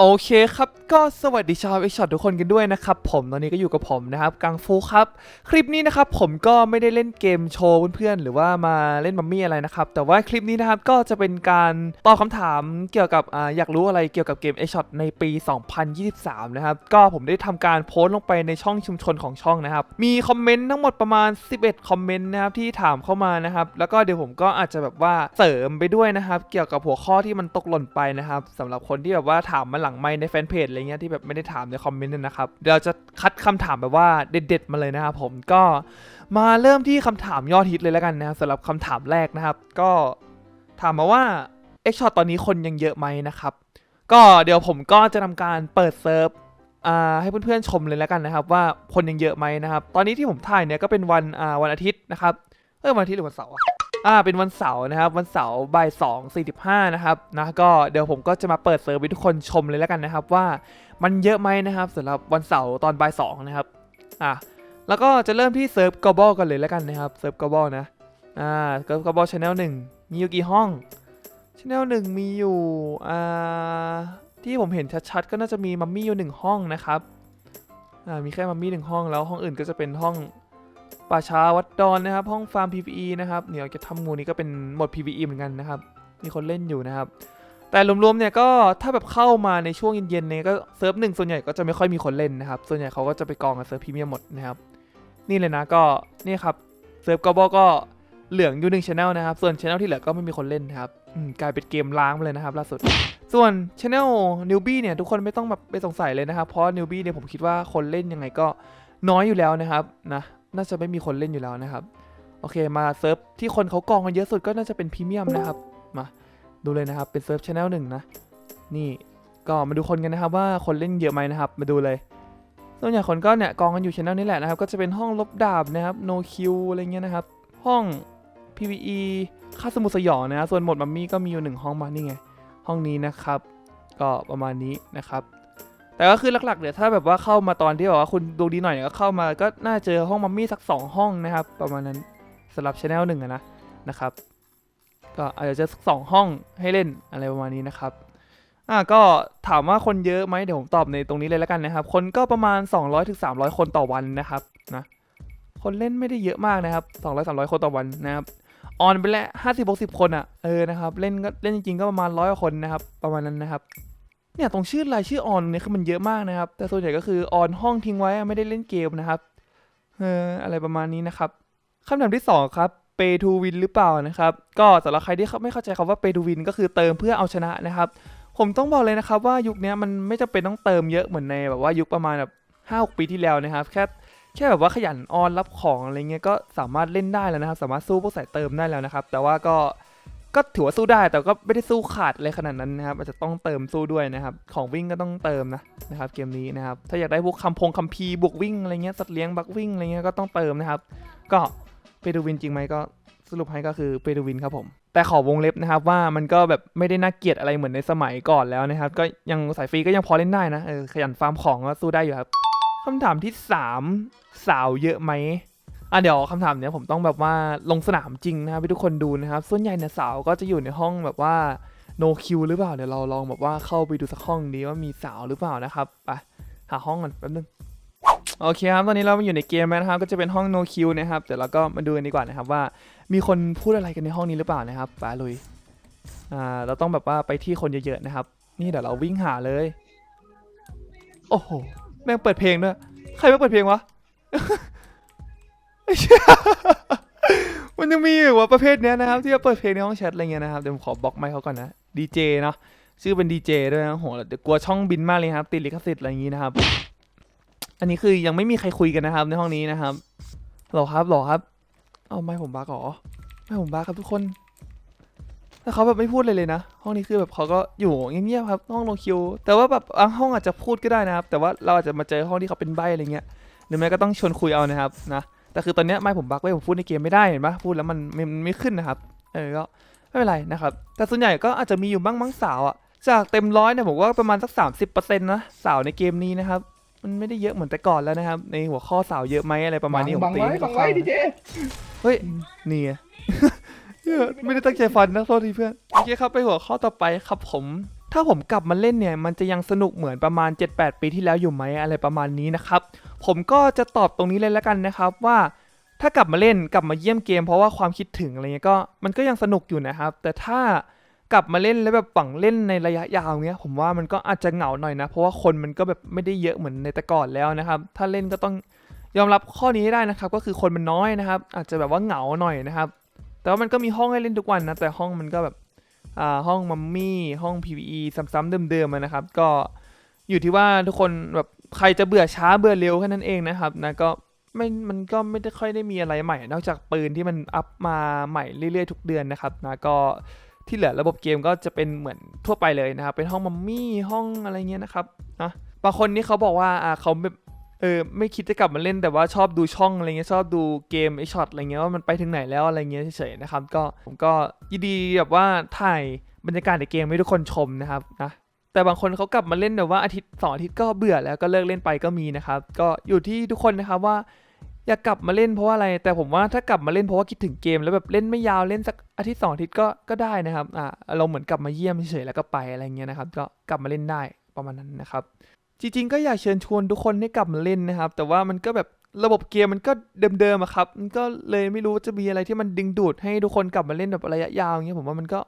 โอเคครับ ก็สวัสดีชาวเอ็กช็อตทุกคนกันด้วยนะครับผมตอนนี้ก็อยู่กับผมนะครับกังฟูครับ คลิปนี้นะครับผมก็ไม่ได้เล่นเกมโชว์เพื่อนๆหรือว่ามาเล่นมัมมี่อะไรนะครับ แต่ว่าคลิปนี้นะครับก็จะเป็นการตอบคำถามเกี่ยวกับออยากรู้อะไรเกี่ยวกับเกมเอ็กช็อตในปี 2023 นะครับ ก็ผมได้ทำการโพสต์ลงไปในช่องชุมชนของช่องนะครับ มีคอมเมนต์ทั้งหมดประมาณ 11 คอมเมนต์นะครับที่ถามเข้ามานะครับแล้วก็เดี๋ยวผมก็อาจจะแบบว่าเสริมไปด้วยนะครับ เกี่ยวกับหัวข้อที่มันตกหล่นไปนะครับสำหรับคนที่แบบว่าถามมาหลังไมในแฟนเพจอะไรเงี้ยที่แบบไม่ได้ถามในคอมเมนต์นะครับเดี๋ยวเราจะคัดคำถามแบบว่าเด็ดๆมาเลยนะครับผมก็มาเริ่มที่คำถามยอดฮิตเลยแล้วกันนะครับสำหรับคำถามแรกนะครับ ก็ถามมาว่า X Shot ตอนนี้คนยังเยอะไหมนะครับ ก็เดี๋ยวผมก็จะทำการเปิดเซิร์ฟอ่าให้เพื่อนๆชมเลยแล้วกันนะครับ ว่าคนยังเยอะไหมนะครับ ตอนนี้ที่ผมถ่ายเนี่ยก็เป็นวันอ่าวันอาทิตย์นะครับเออวันอาทิตย์หรือวันเสาร์ อ่าเป็นวันเสาร์นะครับ วันเสาร์บ่ายสองสี่สิบห้านะครับนะก็เดี๋ยวผมก็จะมาเปิดเซิร์ฟให้ทุกคนชมเลยแล้วกันนะครับ ว่ามันเยอะไหมนะครับสำหรับวันเสาร์ตอนบ่ายสองนะครับอะแล้วก็จะเริ่มที่เซิร์ฟกอบอกันเลยแล้วกันนะครับเซิร์ฟกอบอนะอ่าเซิร์ฟกอบอชแนลหนึ่งมีอยู่กี่ห้องชแนลหนึ่งมีอยู่อ่าที่ผมเห็นชัดๆก็น่าจะมีมัมมี่อยู่หนึ่งห้องนะครับอ่ามีแค่มัมมี่หนึ่งห้องแล้วห้องอื่นก็จะเป็นห้อง ป่าช้าวัดดอนนะครับ ห้องฟาร์ม PVE นะครับเดี๋ยวจะทำงูนี้ก็เป็นหมด PVE เหมือนกันนะครับ มีคนเล่นอยู่นะครับ แต่รวมๆเนี่ยก็ถ้าแบบเข้ามาในช่วงเย็นๆเนี่ยก็เซิร์ฟหนึ่งส่วนใหญ่ก็จะไม่ค่อยมีคนเล่นนะครับ ส่วนใหญ่เขาก็จะไปกองกับเซิร์ฟพรีเมียมหมดนะครับ นี่เลยนะก็นี่ครับเซิร์ฟกบก็เหลืองอยู่หนึ่งชแนลนะครับ ส่วนชแนลที่เหลือก็ไม่มีคนเล่นนะครับอืมกลายเป็นเกมล้างไปเลยนะครับล่าสุด ส่วน Channel Newbie เนี่ยทุกคนไม่ต้องแบบไปสงสัยเลยนะครับ เพราะ Newbie เนี่ยผมคิดว่าคนเล่นยังไงก็น้อยอยู่แล้วนะครับนะ น่าจะไม่มีคนเล่นอยู่แล้วนะครับ โอเคมาเซิร์ฟที่คนเขากองกันเยอะสุดก็น่าจะเป็นพรีเมียมนะครับมาดูเลยนะครับเป็นเซิร์ฟ Channel หนึ่งนะนี่ก็มาดูคนกันนะครับว่าคนเล่นเยอะไหมนะครับ มาดูเลยส่วนใหญ่คนก็เนี่ยกองกันอยู่ Channel นี้แหละนะครับก็จะเป็นห้องลบดาบนะครับ No Q อะไรเงี้ยนะครับ ห้อง PVE ค่าสมุดสยองนะส่วนหมดมัมมี่ก็มีอยู่หนึ่งห้องมานี่ไงห้องนี้นะครับ ก็ประมาณนี้นะครับ แต่ก็คือหลักๆเดี๋ยวถ้าแบบว่าเข้ามาตอนที่แบบว่าคุณดวงดีหน่อยเนี่ยก็เข้ามาก็น่าเจอห้องมัมมี่สัก 2 ห้องนะครับ ประมาณนั้นสำหรับช anel หนึ่งนะนะครับ ก็อาจจะเจอสักสองห้องให้เล่นอะไรประมาณนี้นะครับอ่าก็ถามว่าคนเยอะไหมเดี๋ยวผมตอบในตรงนี้เลยแล้วกันนะครับ คนก็ประมาณ 200-300ถึง300 คนต่อวันนะครับนะคนเล่นไม่ได้เยอะมากนะครับ200-300 คนต่อวันนะครับออนไปแล้วห้าสิบหกสิบคนอะ่ะเออนะครับ เล่นก็เล่นจริงๆก็ประมาณร้อยคนนะครับ ประมาณนั้นนะครับ เนี่ยตรงชื่อรายชื่อออนเนี่ยคือมันเยอะมากนะครับ แต่ส่วนใหญ่ก็คือออนห้องทิ้งไว้ไม่ได้เล่นเกมนะครับเอออะไรประมาณนี้นะครับคำถามที่สองครับ pay to win หรือเปล่านะครับ ก็สำหรับใครที่ไม่เข้าใจคำว่า pay to win ก็คือเติมเพื่อเอาชนะนะครับ ผมต้องบอกเลยนะครับว่ายุคนี้มันไม่จำเป็นต้องเติมเยอะเหมือนในแบบว่ายุคประมาณแบบห้าหกปีที่แล้วนะครับ แค่แค่แบบว่าขยันออนรับของอะไรเงี้ยก็สามารถเล่นได้แล้วนะครับ สามารถสู้พวกสายเติมได้แล้วนะครับ แต่ว่าก็ ก็ถือว่าสู้ได้แต่ก็ไม่ได้สู้ขาดเลยขนาดนั้นนะครับอาจจะต้องเติมสู้ด้วยนะครับ ของวิ่งก็ต้องเติมนะนะครับเกมนี้นะครับถ้าอยากได้พวกคำพงคำพีบวกวิ่งอะไรเงี้ยสัตว์เลี้ยงบักวิ่งอะไรเงี้ยก็ต้องเติมนะครับ ก็ไปดูวินจริงไหมก็สรุปให้ก็คือไปดูวินครับผม แต่ขอวงเล็บนะครับว่ามันก็แบบไม่ได้น่าเกลียดอะไรเหมือนในสมัยก่อนแล้วนะครับ ก็ยังสายฟรีก็ยังพอเล่นได้นะเออขยันฟาร์มของก็สู้ได้อยู่ครับคำถามที่ 3 สาวเยอะไหม อะเดี๋ยวคำถามเนี้ยผมต้องแบบว่าลงสนามจริงนะครับให้ทุกคนดูนะครับ ส่วนใหญ่เนี่ยสาวก็จะอยู่ในห้องแบบว่า no q หรือเปล่าเดี๋ยวเราลองแบบว่าเข้าไปดูสักห้องดีว่ามีสาวหรือเปล่านะครับไปหาห้องกันแป๊บนึงโอเคครับ ตอนนี้เรามาอยู่ในเกมแล้วนะครับ ก็จะเป็นห้อง no q นะครับ เดี๋ยวเราก็มาดูกันดีกว่านะครับว่ามีคนพูดอะไรกันในห้องนี้หรือเปล่านะครับไปลุยอ่าเราต้องแบบว่าไปที่คนเยอะๆนะครับ นี่เดี๋ยวเราวิ่งหาเลย โอ้โห แม่งเปิดเพลงด้วย ใครไม่เปิดเพลงวะ เหี้ยมันยังมีอยู่ว่าประเภทเนี้ยนะครับ ที่จะเปิดเพลงในห้องแชทอะไรเงี้ยนะครับเดี๋ยวผมขอบล็อกไมค์เขาก่อนนะดีเจเนาะชื่อเป็นดีเจด้วยนะโหเดี๋ยวกลัวช่องบินมากเลยครับติดลิขสิทธิ์อะไรอย่างงี้นะครับ อันนี้คือยังไม่มีใครคุยกันนะครับ ในห้องนี้นะครับหรอครับหรอครับ เอาไมค์ผมบักหรอไมค์ผมบักครับทุกคนแต่เขาแบบไม่พูดเลยเลยนะ ห้องนี้คือแบบเขาก็อยู่เงียบๆครับ ห้องโลคิว แต่ว่าแบบบางห้องอาจจะพูดก็ได้นะครับ แต่ว่าเราอาจจะมาเจอห้องที่เขาเป็นใบอะไรเงี้ยหรือไม่ก็ต้องชวนคุยเอานะครับนะ แต่คือตอนเนี้ยไม่ผมบักไว้ผมพูดในเกมไม่ได้เห็นปะพูดแล้วมันมันมันไม่ขึ้นนะครับเออก็ไม่เป็นไรนะครับแต่ส่วนใหญ่ก็อาจจะมีอยู่บ้างมั้งสาวอะจากเต็มร้อยเนี่ยผมว่าประมาณสัก 30%นะสาวในเกมนี้นะครับมันไม่ได้เยอะเหมือนแต่ก่อนแล้วนะครับ ในหัวข้อสาวเยอะไหมอะไรประมาณนี้ผมบังตีไว้ให้บังคร่าไว้วๆดีนะเจเฮ้ยนี่ไงเหี้ยไม่ได้ตั้งใจฟันนะโทษทีเพื่อนโอเคครับไปหัวข้อต่อไปครับผม ถ้าผมกลับมาเล่นเนี่ย มันจะยังสนุกเหมือนประมาณ 7-8 ปีที่แล้วอยู่ไหมอะไรประมาณนี้นะครับ ผมก็จะตอบตรงนี้เลยแล้วกันนะครับว่าถ้ากลับมาเล่นกลับมาเยี่ยมเกมเพราะว่าความคิดถึงอะไรเงี้ยก็มันก็ยังสนุกอยู่นะครับ แต่ถ้ากลับมาเล่นแล้วแบบฝังเล่นในระยะยาวเงี้ยผมว่ามันก็อาจจะเหงาหน่อยนะ เพราะว่าคนมันก็แบบไม่ได้เยอะเหมือนในแต่ก่อนแล้วนะครับ ถ้าเล่นก็ต้องยอมรับข้อนี้ได้นะครับ ก็คือคนมันน้อยนะครับ อาจจะแบบว่าเหงาหน่อยนะครับ แต่ว่ามันก็มีห้องให้เล่นทุกวันนะแต่ห้องมันก็แบบ ห้องมัมมี่ห้อง PVE ซ้ำๆเดิมๆนะครับ ก็อยู่ที่ว่าทุกคนแบบใครจะเบื่อช้าเบื่อเร็วแค่นั้นเองนะครับนะก็ไม่มันก็ไม่ได้ค่อยได้มีอะไรใหม่ นอกจากปืนที่มันอัพมาใหม่เรื่อยๆ ทุกเดือนนะครับนะก็ที่เหลือระบบเกมก็จะเป็นเหมือนทั่วไปเลยนะครับ เป็นห้องมัมมี่ห้องอะไรเงี้ยนะครับนะบางคนนี่เขาบอกว่าอ่าเขาแบบ เออไม่คิดจะกลับมาเล่นแต่ว่าชอบดูช่องอะไรเงี้ยชอบดูเกมไอช็อตอะไรเงี้ยว่ามันไปถึงไหนแล้วอะไรเงี้ยเฉยๆนะครับก็ผมก็ยินดีแบบว่าถ่ายบรรยากาศในเกมให้ทุกคนชมนะครับนะแต่บางคนเขากลับมาเล่นแบบว่าอาทิตย์สองอาทิตย์ก็เบื่อแล้วก็เลิกเล่นไปก็มีนะครับก็อยู่ที่ทุกคนนะครับว่าอยากกลับมาเล่นเพราะาอะไร แต่ผมว่าถ้ากลับมาเล่นเพราะว่าคิดถึงเกม แล้วแบบเล่นไม่ยาวเล่นสักอาทิตย์สองอาทิตย์ก็ก็ได้นะครับอ่าเราเหมือนกลับมาเยี่ยมเฉยๆแล้วก็ไปอะไรเงี้ยนะครับก็กลับมาเล่นได้ประมาณนั้นนะครับ จริงๆ ก็อยากเชิญชวนทุกคนให้กลับมาเล่นนะครับ แต่ว่ามันก็แบบระบบเกมมันก็เดิมๆอะครับมันก็เลยไม่รู้ว่าจะมีอะไรที่มันดึงดูดให้ทุกคนกลับมาเล่นแบบระยะยาวอย่างเงี้ยผมว่ามันก็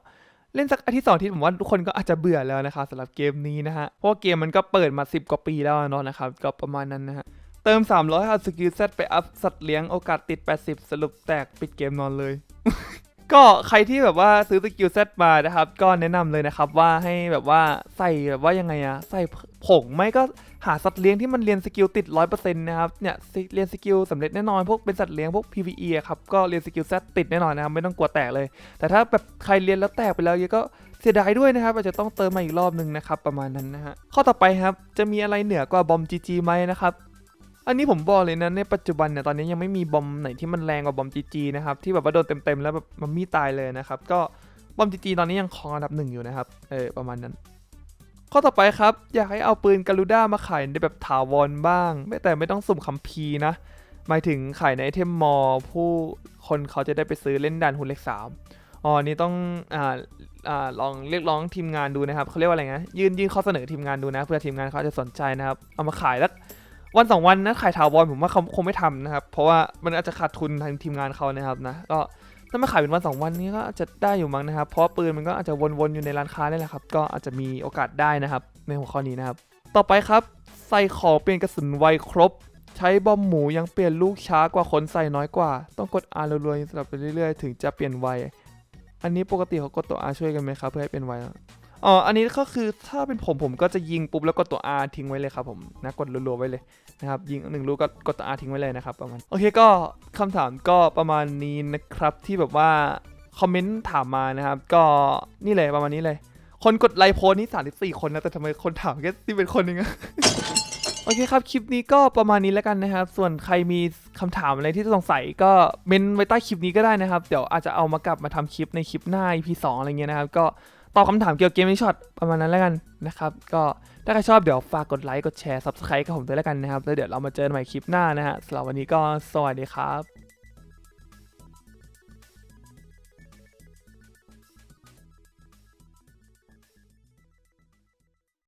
เล่นสักอาทิตย์สองอาทิตย์ผมว่าทุกคนก็อาจจะเบื่อแล้วนะครับสำหรับเกมนี้นะฮะเพราะว่าเกมมันก็เปิดมา 10 กว่าปีแล้วอะเนาะนะครับก็ประมาณนั้นนะฮะเติม 300เอาสกิลเซตไปอัพสัตว์เลี้ยงโอกาสติด 80 สรุปแตกปิดเกมนอนเลย ก็ใครที่แบบว่าซื้อสกิลเซตมานะครับ ก็แนะนำเลยนะครับว่าให้แบบว่าใส่แบบว่ายังไงอะใส่ผงไม่ก็หาสัตว์เลี้ยงที่มันเรียนสกิลติด100%นต์นะครับเนี่ยเรียนสกิลสำเร็จแน่นอนพวกเป็นสัตว์เลี้ยงพวก PVE อะครับก็เรียนสกิลเซตติดแน่นอนนะครับไม่ต้องกลัวแตกเลย แต่ถ้าแบบใครเรียนแล้วแตกไปแล้วเยอะก็เสียดายด้วยนะครับอาจจะต้องเติมมาอีกรอบหนึ่งนะครับประมาณนั้นนะฮะข้อต่อไปครับจะมีอะไรเหนือกว่าบอม GG ไหมนะครับ อันนี้ผมบอกเลยนะในปัจจุบันเนี่ยตอนนี้ยังไม่มีบอมไหนที่มันแรงกว่าบอมจีจีนะครับที่แบบว่าโดนเต็มๆแล้วแบบมันมีตายเลยนะครับก็บอมจีจีตอนนี้ยังครองอันดับหนึ่งอยู่นะครับเออประมาณนั้น ข้อต่อไปครับ อยากให้เอาปืนกาลูด้ามาขายในแบบถาวรบ้าง ไม่แต่ไม่ต้องสุ่มคัมภีร์นะ หมายถึงขายในไอเทมมอลผู้คนเขาจะได้ไปซื้อเล่นด่านหุ่นเล็กสามอ๋อนนี่ต้องอ่าอ่าลองเรียกร้องทีมงานดูนะครับเขาเรียกว่าอะไรนะยื่นยื่นข้อเสนอทีมงานดูนะเพื่อทีมงานเขาจะสนใจนะครับเอามาขายแล้ว วันสองวันนะขายถาวรผมว่าเขาคงไม่ทำนะครับ เพราะว่ามันอาจจะขาดทุนทางทีมงานเขานะครับนะก็ถ้ามาขายเป็นวันสองวันนี้ก็อาจจะได้อยู่มั้งนะครับ เพราะปืนมันก็อาจจะวนๆอยู่ในร้านค้านี่แหละครับ ก็อาจจะมีโอกาสได้นะครับ ในหัวข้อนี้นะครับ ต่อไปครับ ใส่ของเปลี่ยนกระสุนไวครบ ใช้บอมหมูยังเปลี่ยนลูกช้ากว่าคนใส่น้อยกว่า ต้องกด R รัวๆสลับไปเรื่อยๆ ถึงจะเปลี่ยนไว อันนี้ปกติเขากดตัว R ช่วยกันไหมครับเพื่อให้เป็นไว อ๋อ อันนี้ก็คือถ้าเป็นผมผมก็จะยิงปุ๊บแล้วกดตัว R ทิ้งไว้เลยครับผมนะกดรัวๆไว้เลยนะครับยิงหนึ่งลูกก็กดตัว R ทิ้งไว้เลยนะครับประมาณโอเคก็คำถามก็ประมาณนี้นะครับที่แบบว่าคอมเมนต์ถามมานะครับ ก็นี่เลยประมาณนี้เลย คนกดไลค์โพสต์นี่34 คนนะแต่ทำไมคนถามแค่ที่เป็นคนหนึงอะโอเคครับ คลิปนี้ก็ประมาณนี้แล้วกันนะครับ ส่วนใครมีคำถามอะไรที่สงสัยก็เมนไว้ใต้คลิปนี้ก็ได้นะครับ เดี๋ยวอาจจะเอามากลับมาทำคลิปในคลิปหน้า EP 2อะไรเงี้ยนะครับก็ ตอบคำถามเกี่ยวกับเกมนี้ช็อตประมาณนั้นแล้วกันนะครับก็ถ้าใครชอบเดี๋ยวฝากกดไลค์กดแชร์ Subscribe กับผมด้วยแล้วกันนะครับแล้วเดี๋ยวเรามาเจอกันใหม่คลิปหน้านะฮะสำหรับวันนี้ก็สวัสดีครับ